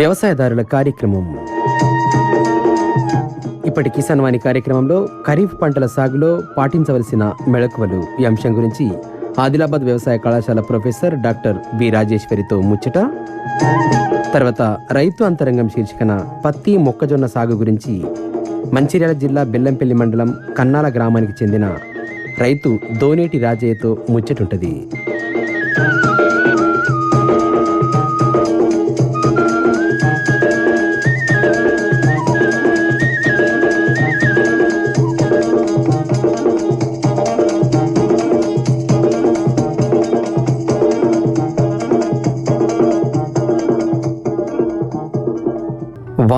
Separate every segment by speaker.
Speaker 1: వ్యవసాయదారుల కార్యక్రమం. ఇప్పటి కిసాన్ వాణి కార్యక్రమంలో ఖరీఫ్ పంటల సాగులో పాటించవలసిన మెళకువలు. ఈ అంశం గురించి ఆదిలాబాద్ వ్యవసాయ కళాశాల ప్రొఫెసర్ డాక్టర్ బి రాజేశ్వరితో ముచ్చట. తర్వాత రైతు అంతరంగం శీర్షికన పత్తి మొక్కజొన్న సాగు గురించి మంచిర్యాల జిల్లా బెల్లంపల్లి మండలం కన్నాల గ్రామానికి చెందిన రైతు దోనేటి రాజయ్యతో ముచ్చటుంటది.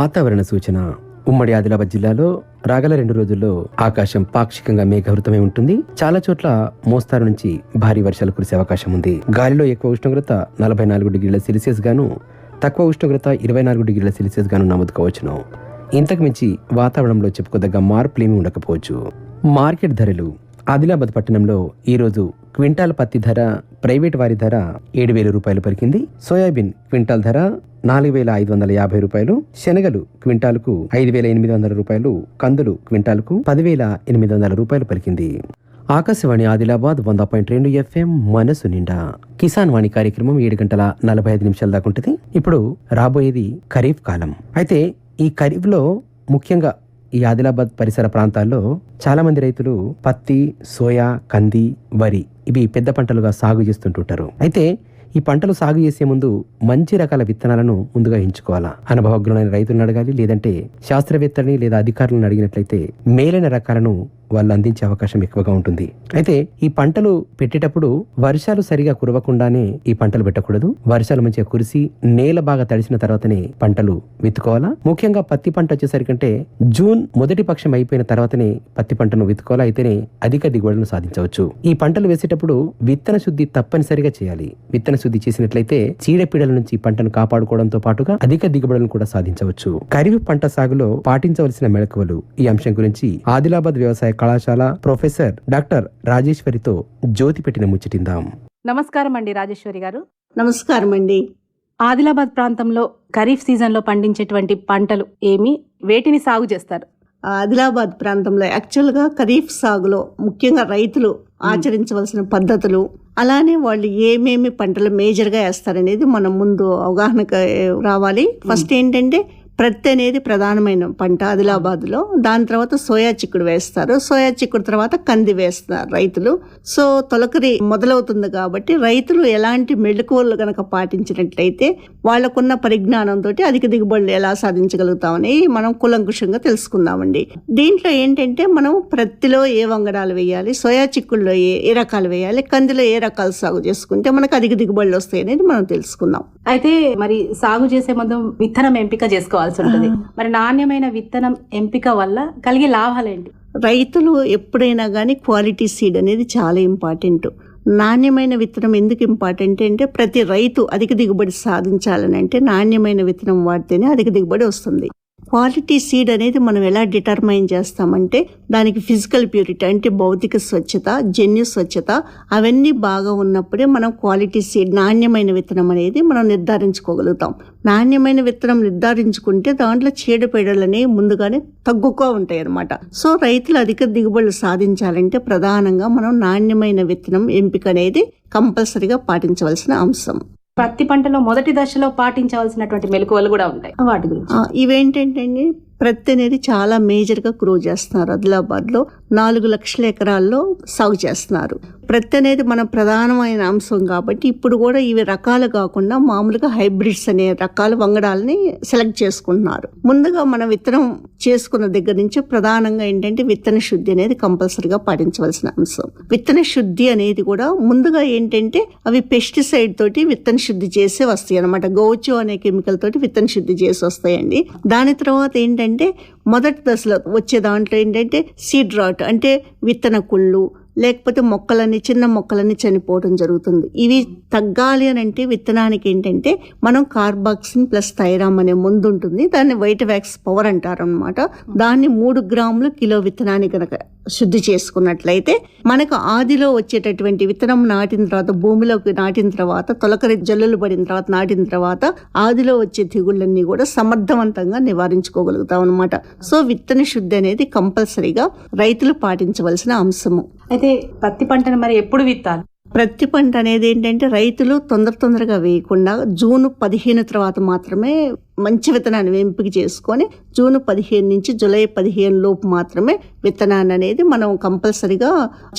Speaker 1: వాతావరణ సూచన. ఉమ్మడి ఆదిలాబాద్ జిల్లాలో రాగల రెండు రోజుల్లో ఆకాశం పాక్షికంగా మేఘవృతమై ఉంటుంది. చాలా చోట్ల మోస్తారు నుంచి భారీ వర్షాలు కురిసే అవకాశం ఉంది. గాలిలో ఎక్కువ ఉష్ణోగ్రత నలభై నాలుగు డిగ్రీల సెల్సియస్ గాను తక్కువ ఉష్ణోగ్రత ఇరవై నాలుగు డిగ్రీల సెల్సియస్ గాను నమ్ముకోవచ్చును ఇంతకు మించి వాతావరణంలో చెప్పుకోదగ్గ మార్పులేమీ ఉండకపోవచ్చు. మార్కెట్ ధరలు ఆదిలాబాద్ పట్టణంలో ఈరోజు క్వింటాల్ పత్తి ధర ప్రైవేట్ వారి ధర ఏడు వేల రూపాయలు పలికింది. సోయాబీన్ క్వింటాల్ ధర నాలుగు వేల ఐదు వందల యాభై రూపాయలు. శనగలు క్వింటాల్కు ఐదు వేల ఎనిమిది వందల రూపాయలు. కందులు క్వింటాల్కు పదివేల ఎనిమిది వందల రూపాయలు పలికింది. ఆకాశవాణి ఆదిలాబాద్ వంద పాయింట్ రెండు ఎఫ్ఎం మనసు నిండా. కిసాన్ వాణి కార్యక్రమం ఏడు గంటల నలభై ఐదు నిమిషాల దాకా ఉంటుంది. ఇప్పుడు రాబోయేది ఖరీఫ్ కాలం. అయితే ఈ ఖరీఫ్లో ముఖ్యంగా ఈ ఆదిలాబాద్ పరిసర ప్రాంతాల్లో చాలా మంది రైతులు పత్తి సోయా కంది వరి ఇవి పెద్ద పంటలుగా సాగు చేస్తుంటుంటారు. అయితే ఈ పంటలు సాగు చేసే ముందు మంచి రకాల విత్తనాలను ముందుగా ఎంచుకోవాలా? అనుభవజ్ఞులైన రైతులను అడగాలి లేదంటే శాస్త్రవేత్తని లేదా అధికారులను అడిగినట్లయితే మేలైన రకాలను వాళ్ళు అందించే అవకాశం ఎక్కువగా ఉంటుంది. అయితే ఈ పంటలు పెట్టేటప్పుడు వర్షాలు సరిగా కురవకుండానే ఈ పంటలు పెట్టకూడదు. వర్షాలు మంచిగా కురిసి నేల బాగా తడిసిన తర్వాతనే పంటలు విత్తుకోవాలా? ముఖ్యంగా పత్తి పంట వచ్చేసరికంటే జూన్ మొదటి పక్షం అయిపోయిన తర్వాతనే పత్తి పంటను విత్తుకోవాలా? అయితేనే అధిక దిగుబడులను సాధించవచ్చు. ఈ పంటలు వేసేటప్పుడు విత్తన శుద్ధి తప్పనిసరిగా చేయాలి. విత్తన శుద్ధి చేసినట్లయితే చీడపీడల నుంచి పంటను కాపాడుకోవడంతో పాటుగా అధిక దిగుబడులను కూడా సాధించవచ్చు. ఖరీఫ్ పంట సాగులో పాటించవలసిన మెళకువలు ఈ అంశం గురించి ఆదిలాబాద్ వ్యవసాయ కళాశాల ప్రొఫెసర్ డాక్టర్ రాజేశ్వరితో జ్యోతి పెట్టిన ముచ్చటిందాం.
Speaker 2: నమస్కారం అండి రాజేశ్వరి గారు.
Speaker 3: నమస్కారం అండి
Speaker 2: ఆదిలాబాద్ ప్రాంతంలో ఖరీఫ్ సీజన్లో పండించేటువంటి పంటలు ఏమి? వేటిని సాగు చేస్తారు?
Speaker 3: ఆదిలాబాద్ ప్రాంతంలో యాక్చువల్గా ఖరీఫ్ సాగులో ముఖ్యంగా రైతులు ఆచరించవలసిన పద్ధతులు అలానే వాళ్ళు ఏమేమి పంటలు మేజర్గా వేస్తారనేది మనం ముందు అవగాహనకు రావాలి. ఫస్ట్ ఏంటంటే ప్రత్తి అనేది ప్రధానమైన పంట ఆదిలాబాద్లో. దాని తర్వాత సోయా చిక్కుడు వేస్తారు. సోయా చిక్కుడు తర్వాత కంది వేస్తారు రైతులు. సో తొలకరి మొదలవుతుంది కాబట్టి రైతులు ఎలాంటి మెళుకువలు కనుక పాటించినట్లయితే వాళ్ళకున్న పరిజ్ఞానంతో అధిక దిగుబడులు ఎలా సాధించగలుగుతామని మనం కులంకుషంగా తెలుసుకుందామండి. దీంట్లో ఏంటంటే మనం ప్రత్తిలో ఏ వంగడాలు వేయాలి సోయా చిక్కుల్లో ఏ ఏ రకాలు వేయాలి కందిలో ఏ రకాలు సాగు చేసుకుంటే మనకు అధిక దిగుబడులు వస్తాయి అనేది మనం తెలుసుకుందాం.
Speaker 2: అయితే మరి సాగు చేసే ముందు విత్తనం ఎంపిక చేసుకోవాలి చేసుకోవాల్సి ఉంటుంది. మరి నాణ్యమైన విత్తనం ఎంపిక వల్ల కలిగే లాభాలేంటి
Speaker 3: రైతులు ఎప్పుడైనా కానీ క్వాలిటీ సీడ్ అనేది చాలా ఇంపార్టెంట్. నాణ్యమైన విత్తనం ఎందుకు ఇంపార్టెంట్ అంటే ప్రతి రైతు అధిక దిగుబడి సాధించాలని అంటే నాణ్యమైన విత్తనం వాడితేనే అధిక దిగుబడి వస్తుంది. క్వాలిటీ సీడ్ అనేది మనం ఎలా డిటర్మైన్ చేస్తామంటే దానికి ఫిజికల్ ప్యూరిటీ అంటే భౌతిక స్వచ్ఛత జన్యు స్వచ్ఛత అవన్నీ బాగా ఉన్నప్పుడే మనం క్వాలిటీ సీడ్ నాణ్యమైన విత్తనం అనేది మనం నిర్ధారించుకోగలుగుతాం. నాణ్యమైన విత్తనం నిర్ధారించుకుంటే దాంట్లో చీడపీడలు అనేవి ముందుగానే తగ్గుగా ఉంటాయి అన్నమాట సో రైతులు అధిక దిగుబడులు సాధించాలంటే ప్రధానంగా మనం నాణ్యమైన విత్తనం ఎంపిక అనేది కంపల్సరిగా పాటించవలసిన అంశం.
Speaker 2: పత్తి పంటలో మొదటి దశలో పాటించవలసినటువంటి మెలకువలు కూడా ఉంటాయి. వాటి గురించి.
Speaker 3: ఇవేంటంటే ప్రత్తి అనేది చాలా మేజర్గా గ్రో చేస్తున్నారు. ఆదిలాబాద్లో నాలుగు లక్షల ఎకరాల్లో సాగు చేస్తున్నారు. ప్రత్తి అనేది మన ప్రధానమైన అంశం కాబట్టి ఇప్పుడు కూడా ఇవి రకాలు కాకుండా మామూలుగా హైబ్రిడ్స్ అనే రకాల వంగడాలని సెలెక్ట్ చేసుకుంటున్నారు. ముందుగా మనం విత్తనం చేసుకున్న దగ్గర నుంచి ప్రధానంగా ఏంటంటే విత్తన శుద్ధి అనేది కంపల్సరిగా పాటించవలసిన అంశం. విత్తన శుద్ధి అనేది కూడా ముందుగా ఏంటంటే అవి పెస్టిసైడ్ తోటి విత్తన శుద్ధి చేసే వస్తాయి అనమాట గోచో అనే కెమికల్ తోటి విత్తన శుద్ధి చేసి వస్తాయండి. దాని తర్వాత ఏంటంటే మొదటి దశలో వచ్చే దాంట్లో ఏంటంటే సీడ్ రాట్ అంటే విత్తన కుళ్ళు లేకపోతే మొక్కలని చిన్న మొక్కలని చనిపోవడం జరుగుతుంది. ఇవి తగ్గాలి అని అంటే విత్తనానికి ఏంటంటే మనం కార్బాక్సిన్ ప్లస్ థైరామ్ అనే ముందు ఉంటుంది. దాన్ని వైట్ వ్యాక్స్ పవర్ అంటారు అనమాట దాన్ని మూడు గ్రాములు కిలో విత్తనానికి కనుక శుద్ధి చేసుకున్నట్లయితే మనకు ఆదిలో వచ్చేటటువంటి విత్తనం నాటిన తర్వాత భూమిలోకి నాటిన తర్వాత తొలకరి జల్లులు పడిన తర్వాత నాటిన తర్వాత ఆదిలో వచ్చే తెగుళ్ళన్నీ కూడా సమర్థవంతంగా నివారించుకోగలుగుతాం అనమాట సో విత్తన శుద్ధి అనేది కంపల్సరీగా రైతులు పాటించవలసిన అంశము.
Speaker 2: అయితే పత్తి పంటను మరి ఎప్పుడు విత్తాలి?
Speaker 3: ప్రతి పంట అనేది ఏంటంటే రైతులు తొందర తొందరగా వేయకుండా జూన్ పదిహేను తర్వాత మాత్రమే మంచి విత్తనాన్ని ఎంపిక చేసుకొని జూన్ పదిహేను నుంచి జూలై పదిహేను లోపు మాత్రమే విత్తనాన్ని అనేది మనం కంపల్సరిగా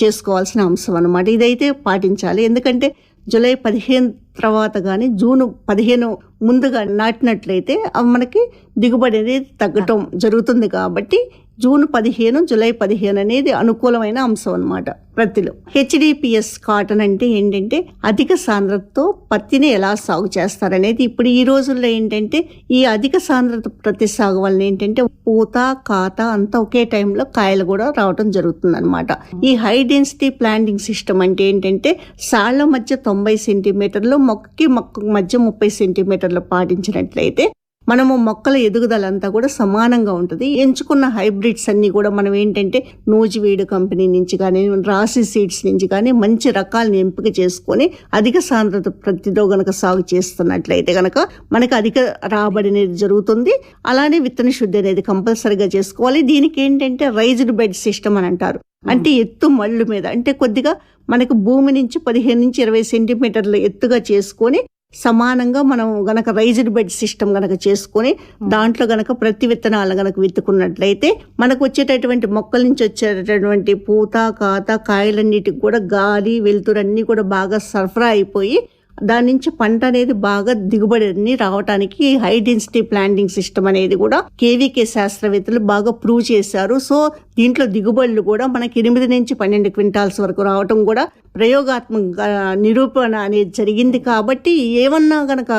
Speaker 3: చేసుకోవాల్సిన అంశం అనమాట ఇదైతే పాటించాలి. ఎందుకంటే జూలై పదిహేను తర్వాత కానీ జూన్ పదిహేను ముందుగా నాటినట్లయితే అవి మనకి దిగుబడి అనేది తగ్గటం జరుగుతుంది కాబట్టి జూన్ పదిహేను జూలై పదిహేను అనేది అనుకూలమైన అంశం అనమాట ప్రత్తిలో హెచ్డిపిఎస్ కాటన్ అంటే ఏంటంటే అధిక సాంద్రతతో పత్తిని ఎలా సాగు చేస్తారనేది. ఇప్పుడు ఈ రోజుల్లో ఏంటంటే ఈ అధిక సాంద్రత ప్రతి సాగు వలన ఏంటంటే పూత కాత అంతా ఒకే టైంలో కాయలు కూడా రావడం జరుగుతుంది అనమాట ఈ హై డెన్సిటీ ప్లాంటింగ్ సిస్టమ్ అంటే ఏంటంటే సాళ్ళ మధ్య తొంభై సెంటీమీటర్లు మొక్కకి మొక్క మధ్య ముప్పై సెంటీమీటర్లు పాటించినట్లయితే మనము మొక్కల ఎదుగుదల అంతా కూడా సమానంగా ఉంటుంది. ఎంచుకున్న హైబ్రిడ్స్ అన్ని కూడా మనం ఏంటంటే నూజివీడు కంపెనీ నుంచి కానీ రాసి సీడ్స్ నుంచి కానీ మంచి రకాలను ఎంపిక చేసుకొని అధిక సాంద్రత ప్రతితో గనక సాగు చేస్తున్నట్లయితే గనక మనకి అధిక రాబడి అనేది జరుగుతుంది. అలానే విత్తన శుద్ధి అనేది కంపల్సరీగా చేసుకోవాలి. దీనికి ఏంటంటే రైజ్డ్ బెడ్ సిస్టమ్ అని అంటారు. అంటే ఎత్తు మళ్ళు మీద అంటే కొద్దిగా మనకు భూమి నుంచి పదిహేను నుంచి ఇరవై సెంటీమీటర్ల ఎత్తుగా చేసుకొని సమానంగా మనం గనక రైజ్డ్ బెడ్ సిస్టమ్ గనక చేసుకొని దాంట్లో గనక ప్రతి విత్తనాలు గనక విత్తుకున్నట్లయితే మనకు వచ్చేటటువంటి మొక్కల నుంచి వచ్చేటటువంటి పూత కాత కాయలన్నిటికి కూడా గాలి వెలుతురు అన్నీ కూడా బాగా సరఫరా అయిపోయి దాని నుంచి పంట అనేది బాగా దిగుబడి అన్ని రావడానికి హై డెన్సిటీ ప్లాంటింగ్ సిస్టమ్ అనేది కూడా కేవీకే శాస్త్రవేత్తలు బాగా ప్రూవ్ చేశారు. సో దీంట్లో దిగుబడులు కూడా మనకి ఎనిమిది నుంచి పన్నెండు క్వింటాల్స్ వరకు రావటం కూడా ప్రయోగాత్మక నిరూపణ అనేది జరిగింది కాబట్టి ఏమన్నా గనక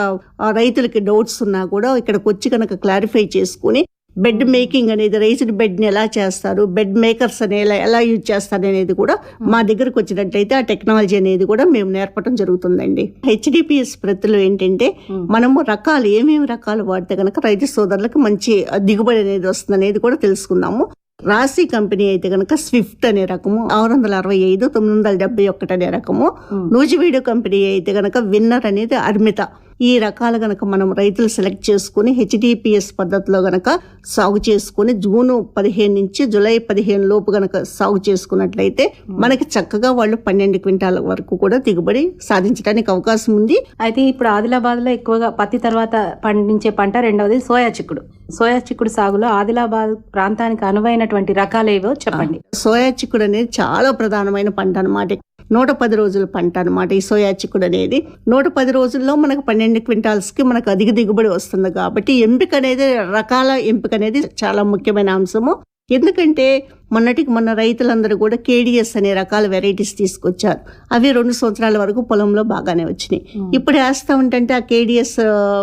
Speaker 3: రైతులకి డౌట్స్ ఉన్నా కూడా ఇక్కడికి వచ్చి కనుక క్లారిఫై చేసుకుని బెడ్ మేకింగ్ అనేది రైస్డ్ బెడ్ని ఎలా చేస్తారు? బెడ్ మేకర్స్ అనే ఎలా ఎలా యూజ్ చేస్తారు అనేది కూడా మా దగ్గరకు వచ్చినట్లయితే ఆ టెక్నాలజీ అనేది కూడా మేము నేర్పడం జరుగుతుందండి. హెచ్డిపిఎస్ ప్రతిలో ఏంటంటే మనము రకాలు ఏమేమి రకాలు వాడితే కనుక రైతు సోదరులకు మంచి దిగుబడి అనేది వస్తుంది అనేది కూడా తెలుసుకుందాము. రాశి కంపెనీ అయితే కనుక స్విఫ్ట్ అనే రకము ఆరు వందల అరవై ఐదు తొమ్మిది వందల డెబ్బై ఒకటి అనే రకము. నూజివీడు కంపెనీ అయితే కనుక విన్నర్ అనేది అర్మిత ఈ రకాలు గనక మనం రైతులు సెలెక్ట్ చేసుకుని హెచ్డిపిఎస్ పద్ధతిలో గనక సాగు చేసుకుని జూన్ పదిహేను నుంచి జూలై పదిహేను లోపు గనక సాగు చేసుకున్నట్లయితే మనకి చక్కగా వాళ్ళు పన్నెండు క్వింటాల వరకు కూడా దిగుబడి సాధించడానికి అవకాశం ఉంది.
Speaker 2: అయితే ఇప్పుడు ఆదిలాబాద్లో ఎక్కువగా పత్తి తర్వాత పండించే పంట రెండవది సోయా చిక్కుడు. సోయా చిక్కుడు సాగులో ఆదిలాబాద్ ప్రాంతానికి అనువైనటువంటి రకాలు ఏవో చెప్పండి.
Speaker 3: సోయా చిక్కుడు అనేది చాలా ప్రధానమైన పంట అన్నమాట. నూట పది రోజుల పంట అన్నమాట ఈ సోయా చిక్కుడు అనేది. నూట పది రోజుల్లో మనకు పన్నెండు క్వింటాల్స్కి మనకు అధిక దిగుబడి వస్తుంది కాబట్టి ఎంపిక అనేది రకాల ఎంపిక అనేది చాలా ముఖ్యమైన అంశము. ఎందుకంటే మొన్నటికి మొన్న రైతులందరూ కూడా కేడిఎస్ అనే రకాల వెరైటీస్ తీసుకొచ్చారు. అవి రెండు సంవత్సరాల వరకు పొలంలో బాగానే వచ్చినాయి. ఇప్పుడు వేస్తా ఉంటే ఆ కేడిఎస్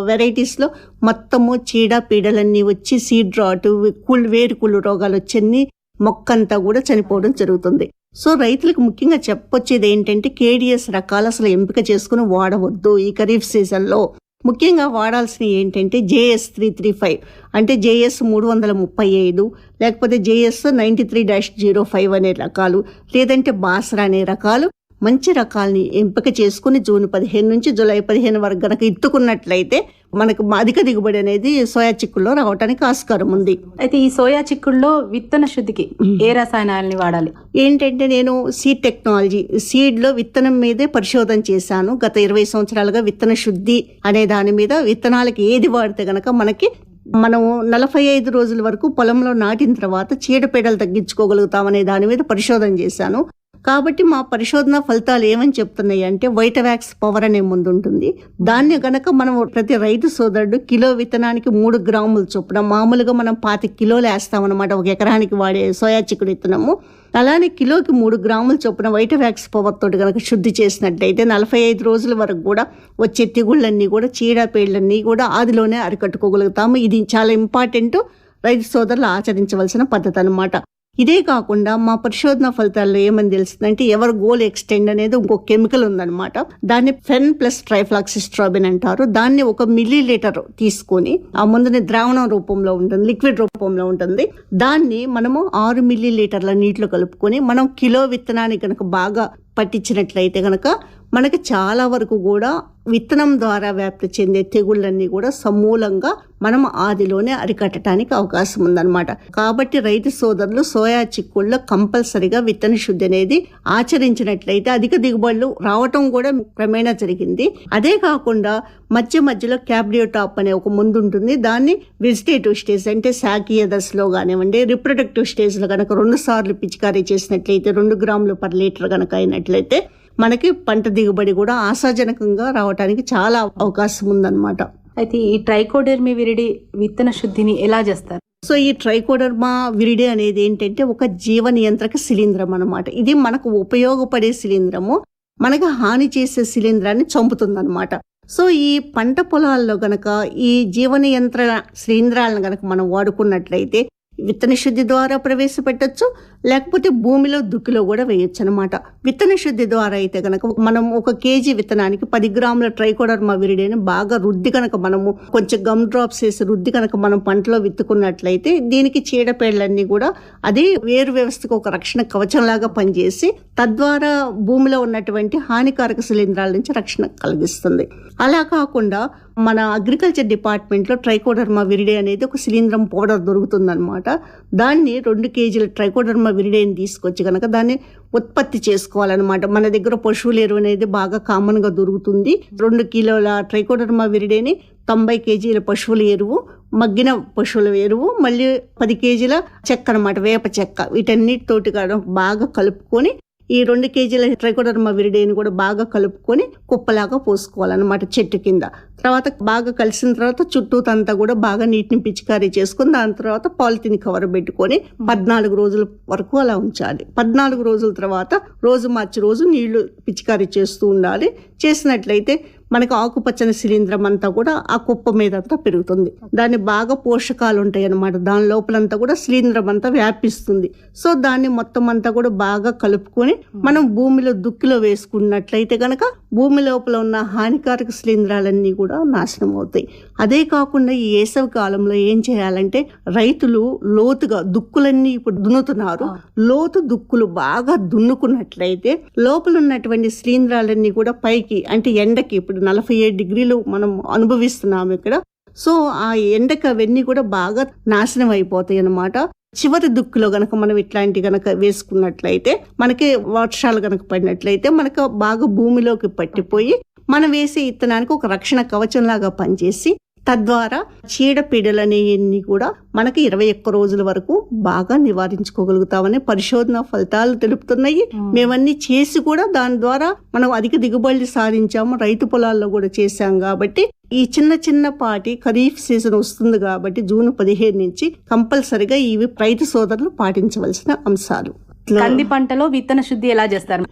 Speaker 3: వెరైటీస్లో మొత్తము చీడ పీడలన్నీ వచ్చి సీడ్ రాట్ కుళ్ళు వేరుకుళ్ళు రోగాలు వచ్చి మొక్కంతా కూడా చనిపోవడం జరుగుతుంది. సో రైతులకు ముఖ్యంగా చెప్పొచ్చేది ఏంటంటే కేడిఎస్ రకాలు అసలు ఎంపిక చేసుకుని వాడవద్దు ఈ ఖరీఫ్ సీజన్లో. ముఖ్యంగా వాడాల్సినవి ఏంటంటే జేఎస్ త్రీ త్రీ ఫైవ్ అంటే జేఎస్ మూడు వందల ముప్పై ఐదు లేకపోతే JS ninety three dash zero five అనే రకాలు లేదంటే బాసరా అనే రకాలు మంచి రకాలని ఎంపిక చేసుకుని జూన్ పదిహేను నుంచి జూలై పదిహేను వరకు గనక ఇత్తుకున్నట్లయితే మనకు అధిక దిగుబడి అనేది సోయా చిక్కుల్లో రావడానికి ఆస్కారం ఉంది.
Speaker 2: అయితే ఈ సోయా చిక్కుడులో విత్తన శుద్ధికి ఏ రసాయనాలని వాడాలి?
Speaker 3: ఏంటంటే నేను సీడ్ టెక్నాలజీ సీడ్లో విత్తనం మీదే పరిశోధన చేశాను. గత ఇరవై సంవత్సరాలుగా విత్తన శుద్ధి అనే దాని మీద విత్తనాలకి ఏది వాడితే గనక మనకి మనము నలభై ఐదు రోజుల వరకు పొలంలో నాటిన తర్వాత చీడపీడలు తగ్గించుకోగలుగుతామనే దాని మీద పరిశోధన చేశాను. కాబట్టి మా పరిశోధన ఫలితాలు ఏమని చెప్తున్నాయి అంటే వైటవాక్స్ పవర్ అనే ముందు ఉంటుంది. దాన్ని గనక మనం ప్రతి రైతు సోదరుడు కిలో విత్తనానికి మూడు గ్రాములు చొప్పున మామూలుగా మనం పాతి కిలోలు వేస్తామన్నమాట. ఒక ఎకరానికి వాడే సోయా చిక్కుడు విత్తనము. అలానే కిలోకి మూడు గ్రాముల చొప్పున వైటవాక్స్ పవర్ తోటి కనుక శుద్ధి చేసినట్లయితే నలభై ఐదు రోజుల వరకు కూడా వచ్చే తెగుళ్ళన్నీ కూడా చీడపేళ్ళన్నీ కూడా ఆదిలోనే అరికట్టుకోగలుగుతాము. ఇది చాలా ఇంపార్టెంట్. రైతు సోదరులు ఆచరించవలసిన పద్ధతి అన్నమాట. ఇదే కాకుండా మా పరిశోధన ఫలితాల్లో ఏమని తెలుస్తుందంటే ఎవరు గోల్ ఎక్స్టెండ్ అనేది ఇంకో కెమికల్ ఉందన్నమాట. దాన్ని ఫెన్ ప్లస్ ట్రైఫ్లాక్సిస్ట్రాబిన్ అంటారు. దాన్ని ఒక మిల్లీ లీటర్ తీసుకొని ఆ ముందుని ద్రావణం రూపంలో ఉంటుంది లిక్విడ్ రూపంలో ఉంటుంది. దాన్ని మనము ఆరు మిల్లీ లీటర్ల నీటిలో కలుపుకొని మనం కిలో విత్తనాన్ని కనుక బాగా పట్టించినట్లయితే కనుక మనకి చాలా వరకు కూడా విత్తనం ద్వారా వ్యాప్తి చెందే తెగుళ్ళన్నీ కూడా సమూలంగా మనం ఆదిలోనే అరికట్టడానికి అవకాశం ఉందన్నమాట. కాబట్టి రైతు సోదరులు సోయా చిక్కుళ్ళలో కంపల్సరిగా విత్తన శుద్ధి అనేది ఆచరించినట్లయితే అధిక దిగుబడులు రావటం కూడా క్రమేణా జరిగింది. అదే కాకుండా మధ్య మధ్యలో క్యాబ్లియోటాప్ అనే ఒక ముందు ఉంటుంది. దాన్ని వెజిటేటివ్ స్టేజ్ అంటే శాకీయ దశలో కానివ్వండి రిప్రొడక్టివ్ స్టేజ్లో కనుక రెండు సార్లు పిచికారీ చేసినట్లయితే రెండు గ్రాములు పర్ లీటర్ కనుక అయినట్లయితే మనకి పంట దిగుబడి కూడా ఆశాజనకంగా రావడానికి చాలా అవకాశం ఉందన్నమాట.
Speaker 2: అయితే ఈ ట్రైకోడెర్మి విరిడి విత్తన శుద్ధిని ఎలా చేస్తారు?
Speaker 3: సో ఈ ట్రైకోడర్మా విరిడే అనేది ఏంటంటే ఒక జీవ నియంత్రక శిలీంద్రం అన్నమాట. ఇది మనకు ఉపయోగపడే శిలీంద్రము. మనకు హాని చేసే శిలీంధ్రాన్ని చంపుతుందన్నమాట. సో ఈ పంట పొలాల్లో గనక ఈ జీవ నియంత్రణ శిలీంధ్రాలను గనక మనం వాడుకున్నట్లయితే విత్తన శుద్ధి ద్వారా ప్రవేశపెట్టొచ్చు లేకపోతే భూమిలో దుక్కిలో కూడా వేయొచ్చు అనమాట విత్తన శుద్ధి ద్వారా అయితే కనుక మనం ఒక కేజీ విత్తనానికి పది గ్రాముల ట్రైకోడర్మా విరిడేని బాగా రుద్ది కనుక మనము కొంచెం గమ్ డ్రాప్స్ వేసి రుద్ది కనుక మనం పంటలో విత్తుకున్నట్లయితే దీనికి చీడపేళ్ళన్నీ కూడా అది వేరు వ్యవస్థకు ఒక రక్షణ కవచంలాగా పనిచేసి తద్వారా భూమిలో ఉన్నటువంటి హానికారక శిలీంధ్రాల నుంచి రక్షణ కలిగిస్తుంది. అలా కాకుండా మన అగ్రికల్చర్ డిపార్ట్మెంట్లో ట్రైకోడర్మా విరిడే అనేది ఒక శిలీంద్రం పౌడర్ దొరుకుతుందనమాట దాన్ని రెండు కేజీల ట్రైకోడర్మా విరిడేని తీసుకొచ్చి కనుక దాన్ని ఉత్పత్తి చేసుకోవాలన్నమాట. మన దగ్గర పశువుల ఎరువు అనేది బాగా కామన్గా దొరుకుతుంది. రెండు కిలోల ట్రైకోడర్మా విరిడేని తొంభై కేజీల పశువుల ఎరువు మగ్గిన పశువుల ఎరువు మళ్ళీ పది కేజీల చెక్క అనమాట వేప చెక్క. వీటన్నిటితోటి కూడా బాగా కలుపుకొని ఈ రెండు కేజీల ట్రైకోడర్మా విరిడేని కూడా బాగా కలుపుకొని కుప్పలాగా పోసుకోవాలన్నమాట చెట్టు కింద. తర్వాత బాగా కలిసిన తర్వాత చుట్టూతంతా కూడా బాగా నీటిని పిచికారీ చేసుకుని దాని తర్వాత పాలిథిన్ కవర్ పెట్టుకొని పద్నాలుగు రోజుల వరకు అలా ఉంచాలి. పద్నాలుగు రోజుల తర్వాత రోజు మార్చి రోజు నీళ్ళు పిచికారీ చేస్తూ ఉండాలి. చేసినట్లయితే మనకు ఆకుపచ్చని శిలీంద్రం అంతా కూడా ఆ కుప్ప మీద అంతా పెరుగుతుంది. దాన్ని బాగా పోషకాలు ఉంటాయి అన్నమాట దాని లోపలంతా కూడా శిలీంద్రం అంతా వ్యాపిస్తుంది. సో దాన్ని మొత్తం అంతా కూడా బాగా కలుపుకొని మనం భూమిలో దుక్కిలో వేసుకున్నట్లయితే గనక భూమి లోపల ఉన్న హానికారక శిలీంధ్రాలన్నీ కూడా నాశనం అవుతాయి అదే కాకుండా ఈ వేసవి కాలంలో ఏం చేయాలంటే రైతులు లోతుగా దుక్కులన్నీ ఇప్పుడు దున్నుతున్నారు. లోతు దుక్కులు బాగా దున్నుకున్నట్లయితే లోపల ఉన్నటువంటి శిలీంధ్రాలన్నీ కూడా పైకి అంటే ఎండకి ఇప్పుడు నలభై ఏడు డిగ్రీలు మనం అనుభవిస్తున్నాము ఇక్కడ. సో ఆ ఎండకు అవన్నీ కూడా బాగా నాశనం అయిపోతాయి అన్నమాట. చివరి దుక్కులో గనక మనం ఇట్లాంటి గనక వేసుకున్నట్లయితే మనకి వర్షాలు గనక పడినట్లయితే మనకు బాగా భూమిలోకి పట్టిపోయి మనం వేసే ఇత్తనానికి ఒక రక్షణ కవచం లాగా పనిచేసి తద్వారా చీడపీడలు అనేవన్నీ కూడా మనకి ఇరవై ఒక్క రోజుల వరకు బాగా నివారించుకోగలుగుతామని పరిశోధన ఫలితాలు తెలుపుతున్నాయి. మేమన్నీ చేసి కూడా దాని ద్వారా మనం అధిక దిగుబడులు సాధించాము. రైతు పొలాల్లో కూడా చేశాం కాబట్టి ఈ చిన్న చిన్న పాటి ఖరీఫ్ సీజన్ వస్తుంది కాబట్టి జూన్ పదిహేను నుంచి కంపల్సరిగా ఇవి రైతు సోదరులు పాటించవలసిన అంశాలు.
Speaker 2: కంది పంటలో విత్తన శుద్ధి ఎలా చేస్తారు?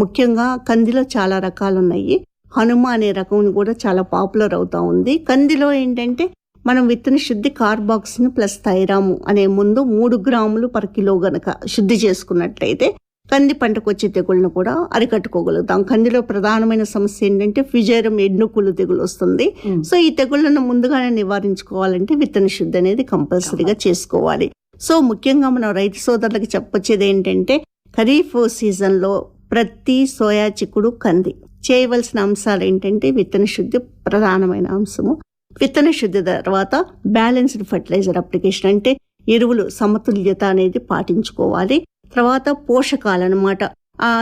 Speaker 3: ముఖ్యంగా కందిలో చాలా రకాలు ఉన్నాయి హనుమ అనే రకం కూడా చాలా పాపులర్ అవుతా ఉంది. కందిలో ఏంటంటే మనం విత్తన శుద్ధి కార్బాక్సిన్ ప్లస్ థైరాము అనే ముందు మూడు గ్రాములు పర్ కిలో గనక శుద్ధి చేసుకున్నట్లయితే కంది పంటకు వచ్చే తెగుళ్ళను కూడా అరికట్టుకోగలుగుతాం. కందిలో ప్రధానమైన సమస్య ఏంటంటే ఫిజేరం ఎన్నుకులు తెగులు వస్తుంది. సో ఈ తెగుళ్ళను ముందుగానే నివారించుకోవాలంటే విత్తన శుద్ధి అనేది కంపల్సరీగా చేసుకోవాలి. సో ముఖ్యంగా మనం రైతు సోదరులకు చెప్పొచ్చేది ఏంటంటే ఖరీఫ్ సీజన్లో ప్రతి సోయా చిక్కుడు కంది. చేయవలసిన అంశాలు ఏంటంటే విత్తన శుద్ధి ప్రధానమైన అంశము. విత్తన శుద్ధి తర్వాత బ్యాలెన్స్డ్ ఫర్టిలైజర్ అప్లికేషన్ అంటే ఎరువులు సమతుల్యత అనేది పాటించుకోవాలి. తర్వాత పోషకాలు అనమాట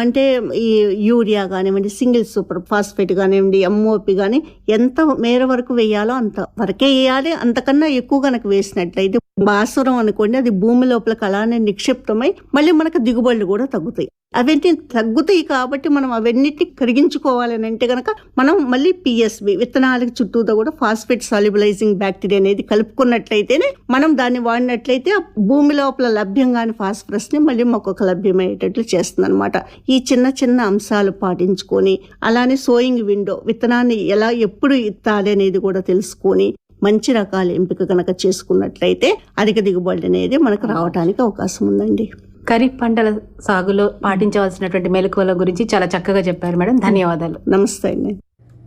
Speaker 3: అంటే ఈ యూరియా కానివ్వండి సింగిల్ సూపర్ ఫాస్ఫేట్ కానివ్వండి ఎంఓపి కానీ ఎంత మేర వరకు వేయాలో అంత వరకే వేయాలి. అంతకన్నా ఎక్కువ కనుక వేసినట్లయితే భాస్వరం అనుకోండి అది భూమి లోపలికి అలానే నిక్షిప్తమై మళ్ళీ మనకు దిగుబడులు కూడా తగ్గుతాయి. అవన్నీ తగ్గుతాయి కాబట్టి మనం అవన్నిటిని కరిగించుకోవాలని అంటే కనుక మనం మళ్ళీ పిఎస్బి విత్తనాలకి చుట్టూతో కూడా ఫాస్ఫేట్ సాల్యుబలైజింగ్ బ్యాక్టీరియా అనేది కలుపుకున్నట్లయితేనే మనం దాన్ని వాడినట్లయితే భూమి లోపల లభ్యంగాని ఫాస్ఫరస్ని ఫాస్ఫరస్ని మళ్ళీ మొక్కకు లభ్యమయ్యేటట్లు చేస్తుంది అనమాట ఈ చిన్న చిన్న అంశాలు పాటించుకొని అలానే సోయింగ్ విండో విత్తనాన్ని ఎలా ఎప్పుడు ఇత్తాలి అనేది కూడా తెలుసుకొని మంచి రకాల ఎంపిక కనుక చేసుకున్నట్లయితే అధిక దిగుబడి అనేది మనకు రావడానికి అవకాశం ఉందండి.
Speaker 2: ఖరీఫ్ పంటల సాగులో పాటించవలసినటువంటి మెలకువల గురించి చాలా చక్కగా చెప్పారు మేడం. ధన్యవాదాలు.
Speaker 3: నమస్తే అండి.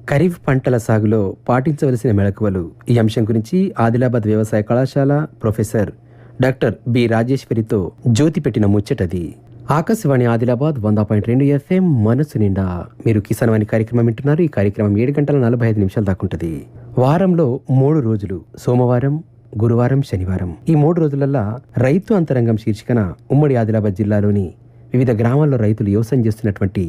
Speaker 1: ఖరీఫ్ పంటల సాగులో పాటించవలసిన మెళకువలు ఈ అంశం గురించి ఆదిలాబాద్ వ్యవసాయ కళాశాల ప్రొఫెసర్ డాక్టర్ బి రాజేశ్వరితో జ్యోతి పెట్టిన ముచ్చటది. ఆకాశవాణి ఆదిలాబాద్ వంద పాయింట్ రెండు ఎఫ్ఎం మనసు నిండా. మీరు కిసాన్ వాణి కార్యక్రమం వింటున్నారు. ఈ కార్యక్రమం ఏడు గంటల నలభై ఐదు నిమిషాల దాకా ఉంటుంది. వారంలో మూడు రోజులు సోమవారం గురువారం శనివారం. ఈ మూడు రోజులల్లా రైతు అంతరంగం శీర్షికన ఉమ్మడి ఆదిలాబాద్ జిల్లాలోని వివిధ గ్రామాల్లో రైతులు వ్యవసాయం చేస్తున్నటువంటి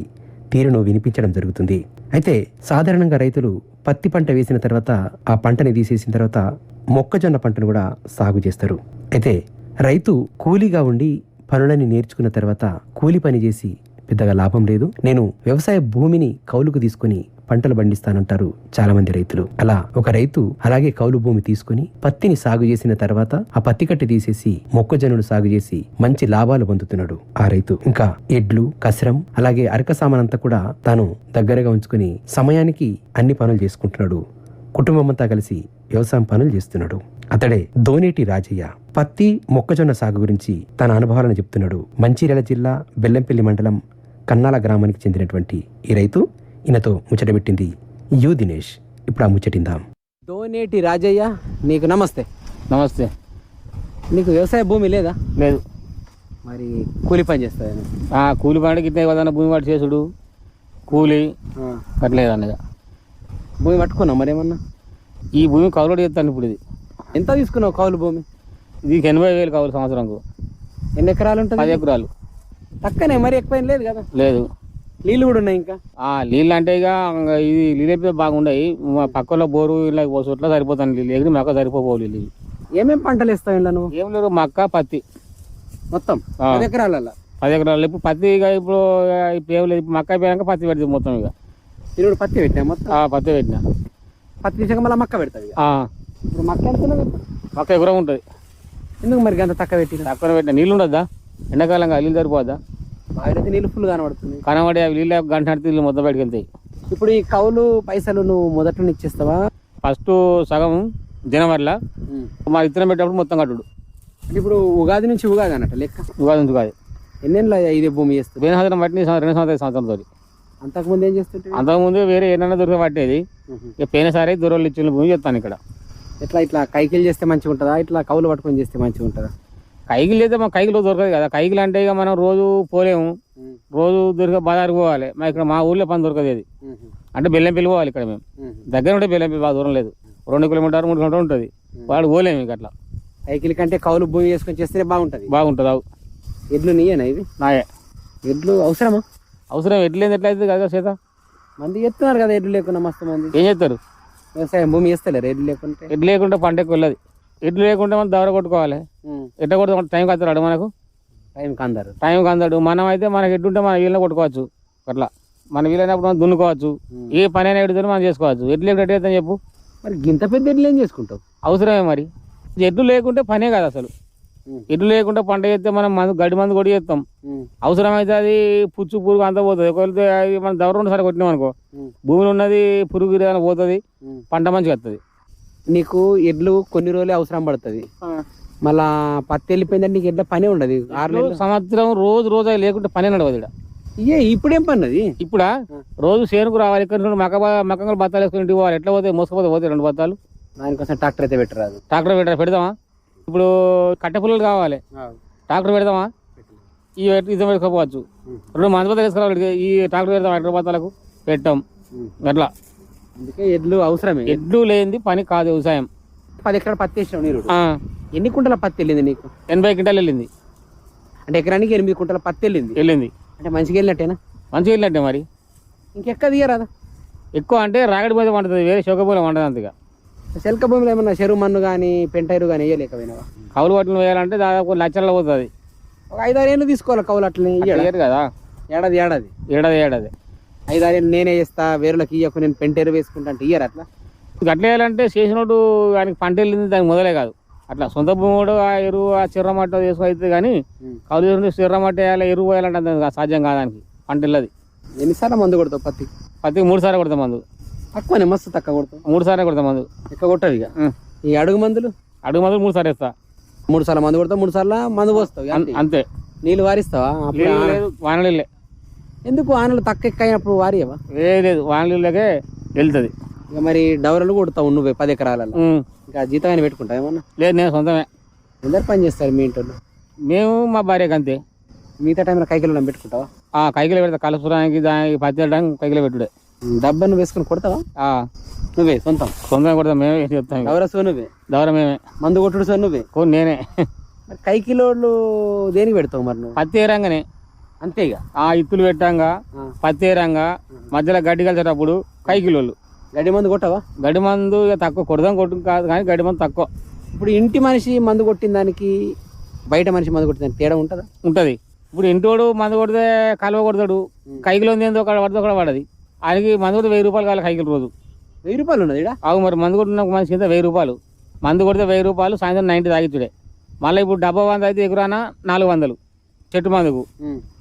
Speaker 1: తీరును వినిపించడం జరుగుతుంది. అయితే సాధారణంగా రైతులు పత్తి పంట వేసిన తర్వాత ఆ పంటని తీసేసిన తర్వాత మొక్కజొన్న పంటను కూడా సాగు చేస్తారు. అయితే రైతు కూలీగా ఉండి పనులని నేర్చుకున్న తర్వాత కూలి పని చేసి పెద్దగా లాభం లేదు. నేను వ్యవసాయ భూమిని కౌలుకు తీసుకుని పంటలు పండిస్తానంటారు చాలా మంది రైతులు. అలా ఒక రైతు అలాగే కౌలు భూమి తీసుకుని పత్తిని సాగు చేసిన తర్వాత ఆ పత్తి కట్టి తీసేసి మొక్కజొన్నను సాగు చేసి మంచి లాభాలు పొందుతున్నాడు ఆ రైతు. ఇంకా ఎడ్లు కసరం అలాగే అరక సామానంతా కూడా తాను దగ్గరగా ఉంచుకుని సమయానికి అన్ని పనులు చేసుకుంటున్నాడు. కుటుంబం అంతా కలిసి వ్యవసాయం పనులు చేస్తున్నాడు. అతడే దోనేటి రాజయ్య. పత్తి మొక్కజొన్న సాగు గురించి తన అనుభవాలను చెప్తున్నాడు. మంచిర్యాల జిల్లా బెల్లంపల్లి మండలం కన్నాల గ్రామానికి చెందినటువంటి ఈ రైతు. ఈయనతో ముచ్చటబెట్టింది యు దినేష్. ఇప్పుడు ఆ ముచ్చటిందాం. దోనేటి రాజయ్య నీకు నమస్తే.
Speaker 4: నమస్తే.
Speaker 1: నీకు వ్యవసాయ భూమి లేదా?
Speaker 4: లేదు.
Speaker 1: మరి కూలి పని చేస్తాను
Speaker 4: ఆ కూలి పండుగ ఇట్లా ఏదైనా భూమి వాటి చేసుడు. కూలి అట్లేదు అన్నది
Speaker 1: భూమి పట్టుకున్నావు మరేమన్నా
Speaker 4: ఈ భూమి కౌలు చేస్తాను ఇప్పుడు ఇది.
Speaker 1: ఎంత తీసుకున్నావు కౌలు భూమి?
Speaker 4: ఇది ఎనభై వేలు కౌలు సంవత్సరంకు.
Speaker 1: ఎన్ని ఎకరాలు
Speaker 4: పది
Speaker 1: ఉంటుంది
Speaker 4: ఎకరాలు.
Speaker 1: తక్కనే మరి ఎక్కువ ఏం లేదు కదా.
Speaker 4: లేదు.
Speaker 1: నీళ్ళు కూడా ఉన్నాయి ఇంకా?
Speaker 4: ఆ నీళ్ళు అంటే ఇక ఇది నీళ్ళు అయితే బాగుండయి. మా పక్కలో బోరు ఇలా పోసోట్ల సరిపోతాను నీళ్ళు ఎగిరి మక్క సరిపోవు నీళ్ళు ఇవి.
Speaker 1: ఏమేం పంటలు వేస్తావు ఇంట్లో నువ్వు?
Speaker 4: ఏం లేదు మక్క పత్తి.
Speaker 1: మొత్తం. పది ఎకరాలలో
Speaker 4: పది ఎకరాలు. ఇప్పుడు పత్తి ఇక ఇప్పుడు ఇప్పుడు ఏం లేదు. ఇప్పుడు మక్క అయిపోయాక పత్తి పెడుతుంది మొత్తం ఇక.
Speaker 1: తిరుడు పత్తి పెట్టా మొత్తం?
Speaker 4: పత్తి పెట్టిన.
Speaker 1: పత్తి తీసాక మళ్ళీ మక్క.
Speaker 4: ఆ,
Speaker 1: ఇప్పుడు మక్క ఎంత ఇప్పుడు?
Speaker 4: మక్క ఎగురం ఉంటుంది.
Speaker 1: ఎందుకు మరి అంత తక్కువ పెట్టిన
Speaker 4: తక్కువ పెట్టిన. నీళ్ళు ఉండద్దా? ఎండాకాలంగా నీళ్ళు సరిపోద్దా
Speaker 1: నీళ్ళు ఫుల్ కనబడుతుంది
Speaker 4: కనబడి అవి నీళ్ళు గంట నీళ్ళు మొత్తం బయటకు వెళ్తాయి.
Speaker 1: ఇప్పుడు ఈ కౌలు పైసలు నువ్వు మొదట్లో ఇచ్చేస్తావా?
Speaker 4: ఫస్ట్ సగం జనవరిలో మా ఇత్తనం పెట్టేటప్పుడు మొత్తం కట్టుడు.
Speaker 1: ఇప్పుడు ఉగాది నుంచి ఉగాది అన్నట్టు లెక్క?
Speaker 4: ఉగాది నుంచి ఉగాది.
Speaker 1: ఎన్నెళ్ళ ఇదే భూమి చేస్తుంది
Speaker 4: పోయిన సంవత్సరం పట్టిన సంవత్సరం రెండు సంవత్సరం సంవత్సరంతో
Speaker 1: అంతకుముందు ఏం చేస్తుంటే?
Speaker 4: అంతకుముందు వేరే ఏదైనా దొరికే పట్టేది. ఇక పోయినసారి దూరంలో ఇచ్చిన భూమి చెప్తాను ఇక్కడ.
Speaker 1: ఎట్లా ఇట్లా కైకిలు చేస్తే మంచిగా ఉంటుందా ఇట్లా కౌలు పట్టుకొని చేస్తే మంచిగా ఉంటుందా
Speaker 4: కైకిలు అయితే మా కైకిలో దొరకదు కదా. కైకిలు అంటే ఇక మనం రోజు పోలేము. రోజు దొరికే బజారుకు పోవాలి. మా ఇక్కడ మా ఊళ్ళో పని దొరకదు అది అంటే బెల్లం పిల్లి పోవాలి ఇక్కడ మేము. దగ్గర ఉంటే బెల్లం పిల్లి బాగా దూరం లేదు. రెండు కిలోమీటర్ మూడు కిలోమీటర్ ఉంటుంది. వాడు పోలేము ఇక అట్లా.
Speaker 1: కైకిలి కంటే కౌలు భూమి చేసుకొని చేస్తేనే బాగుంటది.
Speaker 4: బాగుంటుంది అవు
Speaker 1: ఎడ్లు నీయేనా ఇవి?
Speaker 4: నాయే.
Speaker 1: ఎడ్లు అవసరమా?
Speaker 4: అవసరం ఎట్లేదు ఎట్లయితే కదా చేత
Speaker 1: మంది చెప్తున్నారు కదా ఎడ్లు లేకుండా మస్తు మంది.
Speaker 4: ఏం చేస్తారు
Speaker 1: వ్యవసాయం భూమి చేస్తలేరు ఎడ్లు లేకుంటే.
Speaker 4: ఎడ్లు లేకుంటే పంట ఎక్కువ వెళ్ళదు. ఎడ్లు లేకుంటే మనం దవర కొట్టుకోవాలి. ఎట్ట కొడుతు టైం కత్తాడు మనకు.
Speaker 1: టైం కందరు.
Speaker 4: టైం కందాడు మనం అయితే మనకి ఎడ్డుంటే మన వీళ్ళని కొట్టుకోవచ్చు. అట్లా. మన వీలైనప్పుడు మనం దున్నుకోవచ్చు. ఏ పని అయినా ఎడుతుంది మనం చేసుకోవచ్చు. ఎడ్లు లేకుంటే ఎట్ట చేద్దాం చెప్పు.
Speaker 1: మరి గింత పెద్ద ఎడ్లు ఏం చేసుకుంటావు?
Speaker 4: అవసరమే మరి. ఎడ్లు లేకుంటే పనే కాదు అసలు. ఎడ్లు లేకుంటే పంట చేస్తే మనం మందు గడ్డి మందు కొట్టి చేస్తాం. అవసరమైతే అది పుచ్చు పురుగు అంతా పోతుంది. ఒకవేళ అది మనం దవర రెండు సార్లు కొట్టినాం అనుకో భూమిలో ఉన్నది పురుగు పోతుంది పంట మంచిగా వస్తుంది
Speaker 1: నీకు ఎడ్లు కొన్ని రోజులే అవసరం పడుతుంది. మళ్ళా పత్తి వెళ్ళిపోయిందంటే నీకు ఎడ్ల పనే ఉండదు. ఆరు నెలలు.
Speaker 4: సంవత్సరం రోజు రోజు లేకుంటే పనే నడవదు ఇక్కడ
Speaker 1: ఇయ్యే ఇప్పుడేం పని అది
Speaker 4: ఇప్పుడా రోజు చేనుకు రావాలి ఇక్కడ నుండి మక్క మక్కలు బత్తాలు వేసుకుని ఇంటికి పోవాలి. ఎట్లా పోతే మోసపోతే పోతే రెండు బత్తాలు?
Speaker 1: దానికోసం ట్రాక్టర్ అయితే పెట్టరాదు.
Speaker 4: ట్రాక్టర్ పెట్ట పెడదామా? ఇప్పుడు కట్టె పుల్లలు కావాలి. ట్రాక్టర్ పెడదామా? ఈ ఇద్దరు పెట్టుకోవచ్చు. రెండు మంది బత్తాలు వేసుకోవాలి ఈ ట్రాక్టర్ పెడదాం ఎట్ల బత్తాలకు? పెట్టాం. అట్లా
Speaker 1: అందుకే ఎడ్లు అవసరమే.
Speaker 4: ఎడ్లు లేనిది పని కాదు వ్యవసాయం.
Speaker 1: పది ఎకరాల పత్తి వేసినావు నీరు. ఎన్ని కుంటల పత్తి వెళ్ళింది నీకు?
Speaker 4: ఎనభై క్వింటాలు వెళ్ళింది.
Speaker 1: అంటే ఎకరానికి ఎనిమిది కుంటల పత్తి వెళ్ళింది.
Speaker 4: వెళ్ళింది.
Speaker 5: అంటే మంచిగా వెళ్ళినట్టేనా?
Speaker 4: మంచిగా వెళ్ళినట్టే మరి.
Speaker 5: ఇంకెక్క తీయరాదా?
Speaker 4: ఎక్కువ అంటే రాగడి పోతే పండుతుంది వేరే శోకపోలే పండుతుంది అంతగా.
Speaker 5: శల్క భూమిలో ఏమన్నా చెరువు మన్ను కానీ పెంటైరు కానీ వేయలేకపోయినావా?
Speaker 4: కౌలు పట్టును వేయాలంటే దాదాపు లక్షల్లో పోతుంది.
Speaker 5: ఒక ఐదారు ఏళ్ళు తీసుకోవాలి కవులు అట్లనే
Speaker 4: కదా.
Speaker 5: ఏడాది ఏడాది.
Speaker 4: ఏడాది ఏడాది.
Speaker 5: ఐదారు ఏళ్ళు నేనే చేస్తా వేరులకు ఇయ్యకు నేను పెంటేరు వేసుకుంటా అంటే ఇయ్యరు అట్లా?
Speaker 4: అట్లా వేయాలంటే చేసినోడు ఆయనకి పంట వెళ్ళింది దానికి మొదలే కాదు. అట్లా సొంత భూముడు ఆ ఎరువు ఆ చిర్రమట్ట వేసుకు అయితే కానీ కౌలు చేసుకుంటే చిర్రమట్ట వేయాలి ఎరువు వేయాలంటే అంత సాధ్యం కాదానికి పంట వెళ్ళదు.
Speaker 5: ఎన్నిసార్లు మందు కొడతావు పత్తి?
Speaker 4: పత్తికి మూడు సార్లు కొడతాం మందు.
Speaker 5: తక్కువనే మస్తు తక్కువ కొడతావు.
Speaker 4: మూడు సార్లు కొడతాం మందు.
Speaker 5: ఎక్కువ కొట్టవు ఇక. ఈ అడుగు మందులు?
Speaker 4: అడుగు మందు మూడు సార్లు వేస్తా.
Speaker 5: మూడు సార్లు మందు కొడతావు మూడు సార్లు మందు పోస్తావు అంతే. నీళ్ళు వారిస్తావా? అప్పుడు ఎందుకు ఆనలు తక్కువ ఎక్కువ అయినప్పుడు వారియవా
Speaker 4: లేదు వాన నీళ్ళకే వెళ్తుంది.
Speaker 5: ఇక మరి డవరలు కొడతావు నువ్వే పది ఎకరాలలో? ఇంకా జీతం పెట్టుకుంటావు ఏమన్నా?
Speaker 4: లేదు నేను సొంతమే.
Speaker 5: ఎందరు పని చేస్తారు మీ ఇంట్లో?
Speaker 4: మేము మా భార్యకి అంతే.
Speaker 5: మిగతా టైంలో కైకిలో పెట్టుకుంటావా?
Speaker 4: ఆ కైకిలో పెడతా. కలుపురానికి దానికి పత్తి వెళ్ళడానికి కైకిలో పెట్టుడే.
Speaker 5: డబ్బా నువ్వు వేసుకుని కొడతావా? నువ్వే సొంతం?
Speaker 4: సొంతంగా కొడతాం మేమే చెప్తాం.
Speaker 5: డవర సో నువ్వే?
Speaker 4: దవరం మేమే.
Speaker 5: మందు కొట్టుడు సో నువ్వే?
Speaker 4: కొన్ని నేనే.
Speaker 5: మరి కైకిలోళ్ళు దేనికి పెడతావు మరి నువ్వు?
Speaker 4: పత్తి ఏరంగానే.
Speaker 5: అంతే ఇక.
Speaker 4: ఆ ఇత్తులు పెట్టంగా
Speaker 5: ఆ.
Speaker 4: పత్తి ఏరంగా మధ్యలో గడ్డి కలిసేటప్పుడు కైకిలోళ్ళు.
Speaker 5: గడ్డి మందు కొట్టవా?
Speaker 4: గడ్డి మందు ఇక తక్కువ కొడదాం కొట్టు కాదు కానీ గడ్డి మందు తక్కువ.
Speaker 5: ఇప్పుడు ఇంటి మనిషి మందు కొట్టిన దానికి బయట మనిషి మందు కొట్టిన తేడా ఉంటుందా?
Speaker 4: ఉంటుంది. ఇప్పుడు ఇంటోడు మందు కొడితే కాలువ కొడతాడు. కైకిలో ఏందో ఒక పడితే ఒకటి పడది. ఆయనకి మందు కొడితే వెయ్యి రూపాయలు కావాలి కైకిలు రోజు.
Speaker 5: వెయ్యి రూపాయలు ఉన్నది
Speaker 4: అవు మరి మందు కొట్టిన మనిషి కింద వెయ్యి రూపాయలు. మందు కొడితే వెయ్యి రూపాయలు సాయంత్రం నైన్టీ తాగిచ్చుడే. మళ్ళీ ఇప్పుడు డబ్బా వంద అయితే ఎగురాన నాలుగు వందలు. చెట్టు మందుకు.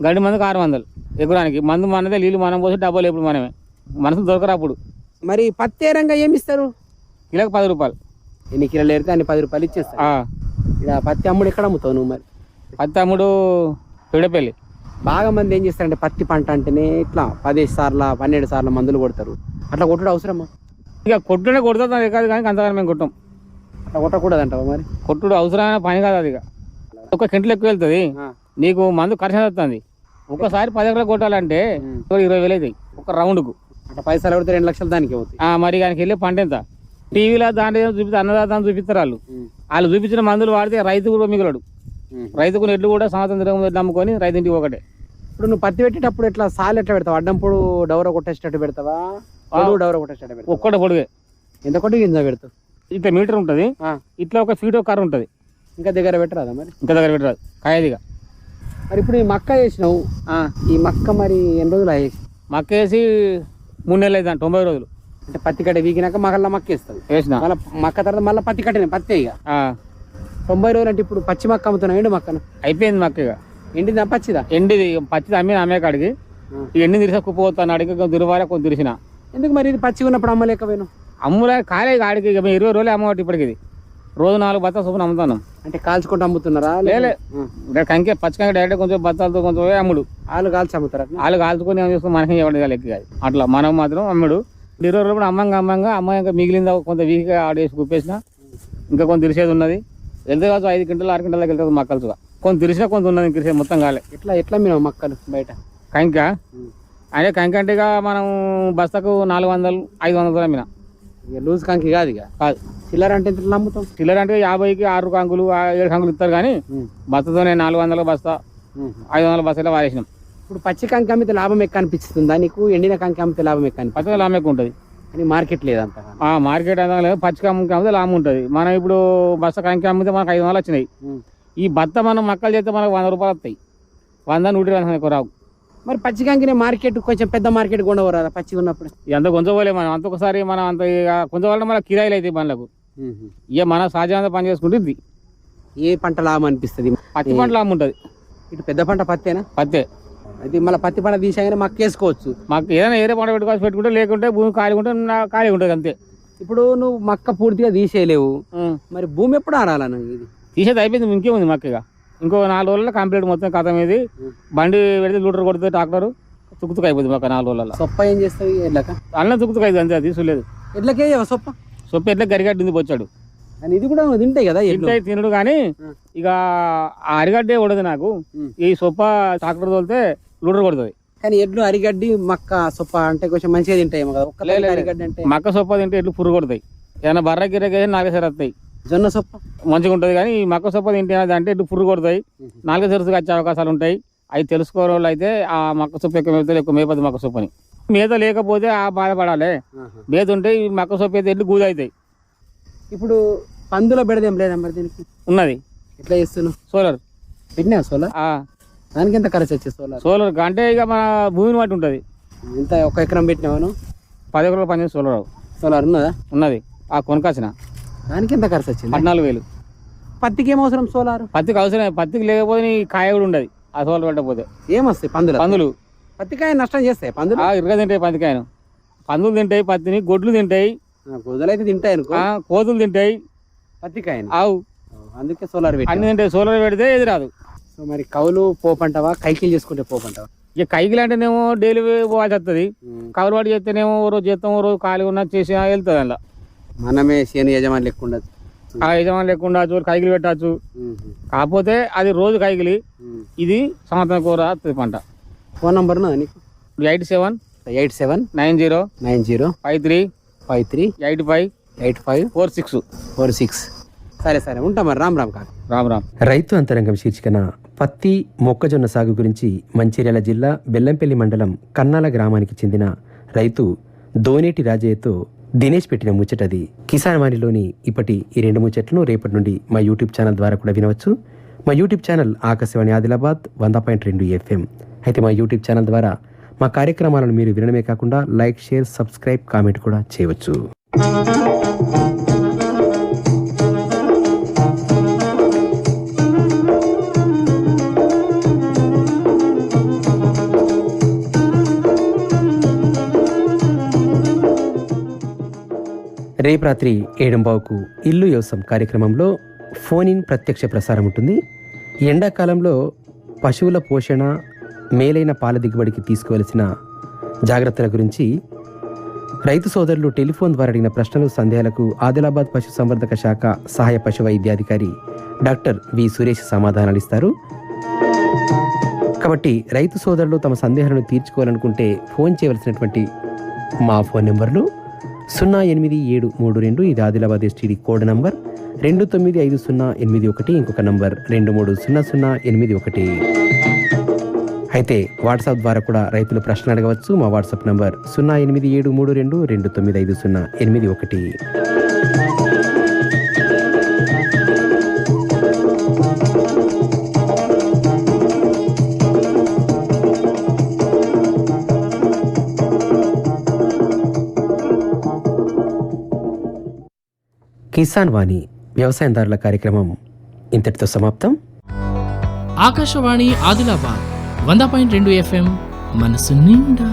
Speaker 4: గడ్డి మందుకు ఆరు వందలు. ఎగురానికి మందు మనదే నీళ్ళు మనం పోసి డబ్బాలు ఎప్పుడు మనమే. మనసు దొరకరా అప్పుడు.
Speaker 5: మరి పత్తి రంగా ఏమి ఇస్తారు?
Speaker 4: కిలోకి పది రూపాయలు.
Speaker 5: ఎన్ని కిలోలు ఏరితే అన్ని పది రూపాయలు ఇచ్చేస్తారు.
Speaker 4: ఆ,
Speaker 5: ఇక్కడ పత్తి అమ్ముడు ఎక్కడ అమ్ముతావు నువ్వు మరి?
Speaker 4: పత్తి తమ్ముడు పిడపల్లి.
Speaker 5: బాగా మంది ఏం చేస్తారంటే పత్తి పంట అంటేనే ఇట్లా పదిహేను సార్లు పన్నెండు సార్లు మందులు కొడతారు. అట్లా కొట్టుడు అవసరమా?
Speaker 4: ఇక కొట్టునే కొడుతుంది కాదు కానీ అంతగానే మేము కొట్టాం.
Speaker 5: అట్లా కొట్టకూడదు అంటావా మరి?
Speaker 4: కొట్టుడు అవసరమైన పని కాదు అది ఇక. ఒక కింటలు ఎక్కువ వెళ్తుంది. నీకు మందు ఖర్చు వస్తుంది ఒక్కసారి పది ఎకరాలు కొట్టాలంటే ఇరవై వేలు అవుతాయి. ఒక రౌండ్కు.
Speaker 5: అట్లా పైసలు కొడితే రెండు లక్షలు దానికి అవుతాయి.
Speaker 4: ఆ, మరి ఆయనకి వెళ్ళే పంట ఎంత? టీవీలో దాంట్లో చూపిస్తే అన్నదాన్ని చూపిస్తారు వాళ్ళు. వాళ్ళు చూపించిన మందులు వాడితే రైతు కూడా మిగులడు. రైతుకు నెట్లు కూడా ముందు నమ్ముకొని రైతు ఇంటికి ఒకటే
Speaker 5: ఇప్పుడు నువ్వు పత్తి పెట్టేటప్పుడు ఎట్లా సాలు ఎట్లా పెడతావు? అడ్డంపుడు డౌర కొట్టేసేటట్టు పెడతావా? పొడుగు డౌర కొట్టేసేటట్టు పెడతావా?
Speaker 4: ఒక్కటే పొడుగే
Speaker 5: ఎంత కొట్టి గింజ పెడతావు?
Speaker 4: ఇట్లా మీటర్ ఉంటుంది. ఇట్లా ఒక ఫీట్ ఒక కర్ర ఉంటుంది.
Speaker 5: ఇంకా దగ్గర పెట్టరాదా మరి?
Speaker 4: ఇంకా దగ్గర పెట్టరాదు. కాయదిగా.
Speaker 5: మరి ఇప్పుడు ఈ మక్క చేసినావు ఈ మక్క మరి ఎన్ని రోజులు అయ్యేసి
Speaker 4: మక్క వేసి మూడు నెలలు అవుతుంది తొంభై రోజులు.
Speaker 5: అంటే పత్తి కట్ట వీకినాక మగల్లా మక్క వేస్తుంది
Speaker 4: వేసిన?
Speaker 5: మళ్ళీ మక్క తర్వాత మళ్ళీ పత్తి కట్టిన పత్తి ఇక. తొంభై రోజులు అంటే ఇప్పుడు పచ్చి మక్క అమ్ముతున్నావు ఎండు మక్కను.
Speaker 4: అయిపోయింది మక్క ఇక.
Speaker 5: ఎండిదా పచ్చిదా?
Speaker 4: ఎండిది పచ్చిది అమ్మిన అమ్మే కాడికి. ఈ ఎండి తిరిసా కుప్పపోతాను అడిగి దురవారే కొంచెం తిరిసిన.
Speaker 5: ఎందుకు మరి ఇది పచ్చి ఉన్నప్పుడు అమ్మలేకపోయాను
Speaker 4: అమ్ములే కాలే కాడికి ఇక ఇరవై రోజులు అమ్మవాటి ఇప్పటికి ఇది రోజు నాలుగు బత్తాలు చొప్పున అమ్ముతున్నాం
Speaker 5: అంటే కాల్చుకుంటూ అమ్ముతున్నారా?
Speaker 4: లేలే. ఇక్కడ కంకే పచ్చి కంకే డైరెక్ట్ కొంచెం బత్తాలతో కొంచెం పోయి అమ్ముడు.
Speaker 5: ఆలు కాల్చి అమ్ముతారా?
Speaker 4: వాళ్ళు కాల్చుకొని ఏం చేసుకుని మనకి ఎవరి లెక్క కాదు. అట్లా మనం మాత్రం అమ్ముడు. ఇరవై రోజులు కూడా అమ్మంగా అమ్మంగా అమ్మాయి ఇంకా మిగిలిందా? కొంత వీక్గా ఆడేసి కుప్పేసిన ఇంకా కొంత తిరిసేది ఉన్నది. వెళ్తే కాదు ఐదు గంటలు ఆరు గంటలకు వెళ్తుంది మక్కలుగా కొంత తిరిసినా కొంత ఉన్నది ఇంక మొత్తం కాలే.
Speaker 5: ఎట్లా ఎట్లా మీరు మక్కలు బయట?
Speaker 4: కంక? అంటే ఇక మనం బస్తాకు నాలుగు వందలు ఐదు వందలు అమ్మిన.
Speaker 5: ఇక లూజ్ కంకి కాదు ఇక.
Speaker 4: కాదు.
Speaker 5: చిల్లర అంటే ఎంత నమ్ముతాం?
Speaker 4: చిల్లర అంటే యాభైకి ఆరు కంకులు ఏడు కంకులు ఇస్తారు కానీ బస్తతోనే నాలుగు వందల బస్తా ఐదు వందల బస్తాలో వారేసినాం
Speaker 5: ఇప్పుడు పచ్చి కంకి అమ్మితే లాభం ఎక్కువ అనిపిస్తుందా? నీకు ఎండిన కంకి అమ్మితే లాభం ఎక్కువ అనిపిస్తుంది?
Speaker 4: పచ్చగా లాభం ఎక్కువ ఉంటుంది.
Speaker 5: కానీ మార్కెట్ లేదంత
Speaker 4: ఆ మార్కెట్ అంతా లేదు. పచ్చి కంకి అమ్మితే లాభం ఉంటుంది. మనం ఇప్పుడు బస్తా కంకి అమ్మితే మనకు ఐదు వందలు వచ్చినాయి. ఈ బత్త మనం మక్కలు చేస్తే మనకు వంద రూపాయలు వస్తాయి. వంద నూట ఇరవై ఎక్కువ రావు.
Speaker 5: మరి పచ్చి కంకినే మార్కెట్ కొంచెం పెద్ద మార్కెట్ కొండవరా పచ్చి ఉన్నప్పుడు
Speaker 4: ఎంత కొంచెపోలే మనం. అంత ఒకసారి మనం అంత వల్ల మన కిరాయిలు అవుతాయి బండ్లకు. ఇక మన సహజంగా పని చేసుకుంటుంది.
Speaker 5: ఏ పంట లాభం అనిపిస్తుంది?
Speaker 4: పత్తి పంటలు అమ్ముంటుంది
Speaker 5: ఇటు పెద్ద పంట పత్తేనా?
Speaker 4: పత్తే.
Speaker 5: అది మళ్ళీ పత్తి పంట తీసాగానే మక్కేసుకోవచ్చు
Speaker 4: మాకు ఏదైనా ఏరే పంట పెట్టుకోవచ్చు పెట్టుకుంటే లేకుంటే భూమి ఖాళీ ఉంటే నా- ఖాళీ ఉంటుంది అంతే.
Speaker 5: ఇప్పుడు నువ్వు మక్క పూర్తిగా తీసేయలేవు. మరి భూమి ఎప్పుడు ఆరాలన్న ఇది?
Speaker 4: తీసేది అయిపోయింది ఇంకేముంది మాకు ఇక నాలుగు రోజుల్లో కంప్లీట్ మొత్తం కథం ఇది బండి పెడితే లూటర్ కొడితే ట్రాక్టర్ తుక్కుతుకు అయిపోతుంది మాకు నాలుగు రోజులలో
Speaker 5: సొప్ప ఏం చేస్తావు ఎడ్లక?
Speaker 4: అన్న తుక్కుతుకు అవుతుంది అంతే అది తీసులేదు
Speaker 5: ఎడ్లకే సొప్ప?
Speaker 4: సొప్ప ఎట్లా గరిగడ్డింది వచ్చాడు
Speaker 5: అని ఇది కూడా తింటాయి కదా ఎడ్లు.
Speaker 4: తింటే తినడు కానీ ఇక ఆ అరిగడ్డే ఉండదు నాకు. ఈ సొప్ప ట్రాక్టర్ తోలితే లూటర్ కొడుతుంది.
Speaker 5: కానీ ఎడ్లు అరిగడ్డి మక్క సొప్ప అంటే కొంచెం మంచిగా కదా.
Speaker 4: లే.
Speaker 5: అరిగడ్డి అంటే?
Speaker 4: మక్క సొప్ప తింటే ఎట్లు పురుగు కొడతాయి ఏదైనా బర్ర గిర్రకి నాలుగే సరి వస్తాయి
Speaker 5: జొన్న సొప్ప
Speaker 4: మంచిగా ఉంటుంది కానీ ఈ మక్క సొప్ప తింటే అంటే ఎట్లు పురుగు కొడతాయి. నాలుగే సరుసుగా వచ్చే అవకాశాలు ఉంటాయి. అవి తెలుసుకోని వాళ్ళు అయితే ఆ మక్క సొప్పు ఎక్కువ మేపుతారు ఎక్కువ మేపదు మక్క సొప్పు అని మేత లేకపోతే ఆ బాధపడాలి. మేత ఉంటే ఈ మక్క సొప్పు అయితే ఎడ్లు గూది అవుతాయి
Speaker 5: ఇప్పుడు పందుల బెడదేం లేదా మరి దీనికి?
Speaker 4: ఉన్నది.
Speaker 5: ఎట్లా చేస్తున్నావు?
Speaker 4: సోలార్.
Speaker 5: పెట్టినా సోలార్? దానికి ఎంత ఖర్చు వచ్చే సోలార్?
Speaker 4: సోలార్ అంటే ఇక మన భూమిని బట్టి ఉంటుంది.
Speaker 5: ఎంత? ఒక ఎకరం పెట్టినావాను
Speaker 4: పది ఎకరాలు పనిచేసి సోలార్.
Speaker 5: సోలార్ ఉన్నదా?
Speaker 4: ఉన్నది. ఆ కొనుకొచ్చిన
Speaker 5: దానికి ఎంత ఖర్చు వచ్చింది?
Speaker 4: పద్నాలుగు వేలు.
Speaker 5: పత్తికి ఏం అవసరం? సోలార్?
Speaker 4: పత్తికి అవసరం పత్తికి లేకపోతే నీ కాయ కూడా ఉండదు. ఆ సోలార్ పెట్టకపోతే.
Speaker 5: ఏమొస్తాయి పందులు?
Speaker 4: పందులు.
Speaker 5: పత్తికాయ నష్టం చేస్తాయి పందులు?
Speaker 4: ఆ ఇరుగ తింటాయి పత్తికాయను. పందులు తింటాయి పత్తిని గొడ్లు తింటాయి.
Speaker 5: కుదలైతే తింటాయి అనుకో.
Speaker 4: ఆ, కోతులు తింటాయి.
Speaker 5: పత్తికాయని?
Speaker 4: ఆవు.
Speaker 5: అందుకే సోలార్
Speaker 4: అన్ని తింటాయి సోలార్ పెడితే ఏది రాదు.
Speaker 5: సో మరి కౌలు పోపంటావా కైకిలు చేసుకుంటే పోపంటావా
Speaker 4: ఇక కైకిలు అంటేనేమో డైలీ పోవాల్సి వస్తుంది. కవర్ వాడి చేస్తేనేమో ఓ రోజు చేస్తాం ఓ రోజు ఖాళీ ఉన్నా చేసి వెళ్తుంది అందులో.
Speaker 5: మనమే శని యజమాని లెక్క ఉండదు
Speaker 4: ఆ యజమాని లేకుండా కైకిలు పెట్టచ్చు. కాకపోతే అది రోజు కైకిలి ఇది సంవత్సరం కూర వస్తుంది పంట.
Speaker 5: ఫోన్ నంబర్ నీకు?
Speaker 4: Eight seven
Speaker 5: eight seven
Speaker 4: nine zero
Speaker 5: nine zero
Speaker 4: five three
Speaker 5: five three
Speaker 4: eight five
Speaker 5: eight five
Speaker 4: four six
Speaker 5: four six. సరే సరే. ఉంటా మరి. రామ్ రామ్ కాక
Speaker 4: రామ్ రామ్.
Speaker 1: రైతు అంతరంగం శీర్షికన పత్తి మొక్కజొన్న సాగు గురించి మంచిర్యాల జిల్లా బెల్లంపల్లి మండలం కన్నాల గ్రామానికి చెందిన రైతు దోనేటి రాజయ్యతో దినేష్ పెట్టిన ముచ్చటది కిసాన్ వాణిలోని ఇప్పటి ఈ రెండు ముచ్చట్లను రేపటి నుండి మా యూట్యూబ్ ఛానల్ ద్వారా కూడా వినవచ్చు. మా యూట్యూబ్ ఛానల్ ఆకాశవాణి ఆదిలాబాద్ వంద పాయింట్ రెండు ఎఫ్ఎం. అయితే మా యూట్యూబ్ ఛానల్ ద్వారా మా కార్యక్రమాలను మీరు వినడమే కాకుండా లైక్ షేర్ సబ్స్క్రైబ్ కామెంట్ కూడా చేయవచ్చు. రేపు రాత్రి ఏడంబావుకు ఇల్లు యోసం కార్యక్రమంలో ఫోన్ ఇన్ ప్రత్యక్ష ప్రసారం ఉంటుంది. ఎండాకాలంలో పశువుల పోషణ మేలైన పాల దిగుబడికి తీసుకోవలసిన జాగ్రత్తల గురించి రైతు సోదరులు టెలిఫోన్ ద్వారా అడిగిన ప్రశ్నలు సందేహాలకు ఆదిలాబాద్ పశు సంవర్ధక శాఖ సహాయ పశు వైద్యాధికారి డాక్టర్ వి సురేష్ సమాధానాలు ఇస్తారు. కాబట్టి రైతు సోదరులు తమ సందేహాలను తీర్చుకోవాలనుకుంటే ఫోన్ చేయవలసినటువంటి మా ఫోన్ నెంబర్లు సున్నా ఎనిమిది ఏడు మూడు రెండు ఇది ఆదిలాబాద్ ఎస్టీడీ కోడ్ నంబర్. రెండు తొమ్మిది ఐదు సున్నా ఎనిమిది ఒకటి ఇంకొక నంబర్. రెండు మూడు సున్నా సున్నా ఎనిమిది ఒకటి. అయితే వాట్సాప్ ద్వారా కూడా రైతులు ప్రశ్న అడగవచ్చు. మా వాట్సాప్ నంబర్ సున్నా ఎనిమిది ఏడు మూడు రెండు రెండు తొమ్మిది ఐదు సున్నా ఎనిమిది ఒకటి. కిసాన్ వాణి వ్యవసాయదారుల కార్యక్రమం ఇంతటితో సమాప్తం.
Speaker 6: ఆకాశవాణి ఆదిలాబాద్ వంద పాయింట్ రెండు ఎఫ్ఎం మనసు నిండా.